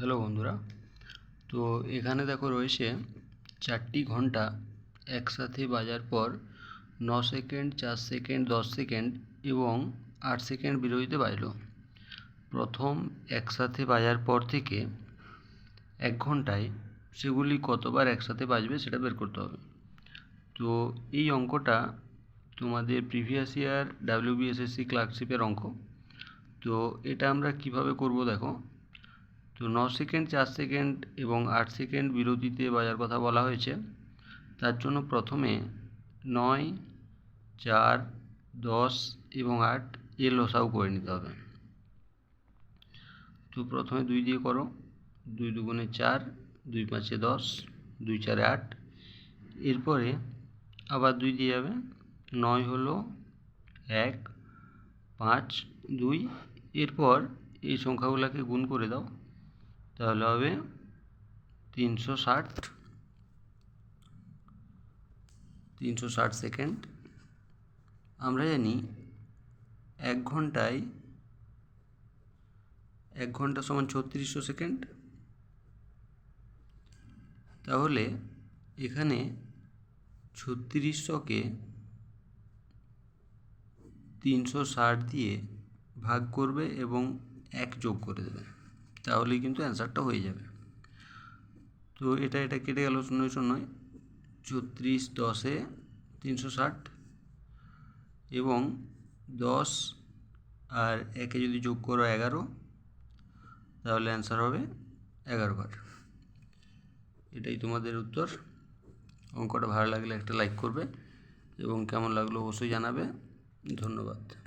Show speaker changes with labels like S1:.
S1: Hello বন্ধুরা। তো এখানে দেখো রয়েছে চারটি ঘণ্টা একসাথে বাজার পর ন সেকেন্ড, চার সেকেন্ড, দশ সেকেন্ড এবং আট সেকেন্ড বিরতিতে বাজলো। প্রথম একসাথে বাজার পর থেকে এক ঘন্টায় সেগুলি কতবার একসাথে বাজবে সেটা বের করতে হবে। তো এই অঙ্কটা তোমাদের প্রিভিয়াস ইয়ার ডাব্লিউবিএসএসসি ক্লার্কশিপের অঙ্ক। তো এটা আমরা কীভাবে করব দেখো। তো ন সেকেন্ড চার সেকেন্ড এবং আট সেকেন্ড বিরতিতে বাজার কথা বলা হয়েছে। তার জন্য প্রথমে নয়, চার, দশ এবং আট এর লসাও করে নিতে হবে। তো প্রথমে দুই দিয়ে করো। দুই দুগুণে চার, দুই পাঁচে দশ, দুই চারে আট। এরপরে আবার দুই দিয়ে যাবে। নয় হলো এক, পাঁচ, দুই। এরপর এই সংখ্যাগুলোকে গুণ করে দাও। তাহলে হবে তিনশো ষাট। তিনশো ষাট সেকেন্ড। আমরা জানি এক ঘন্টায়, এক ঘণ্টা সমান ছত্রিশশো সেকেন্ড। তাহলে এখানে ছত্রিশশোকে তিনশো ষাট দিয়ে ভাগ করবে এবং এক যোগ করে দেবে। তাহলেই কিন্তু অ্যান্সারটা হয়ে যাবে। তো এটা এটা কেটে গেল শূন্য শূন্যয় ছত্রিশ দশে তিনশো ষাট এবং দশ আর একে যদি যোগ করো এগারো, তাহলে অ্যান্সার হবে এগারো বার। এটাই তোমাদের উত্তর। অঙ্কটা ভালো লাগলে একটা লাইক করবে এবং কেমন লাগল অবশ্যই জানাবে। ধন্যবাদ।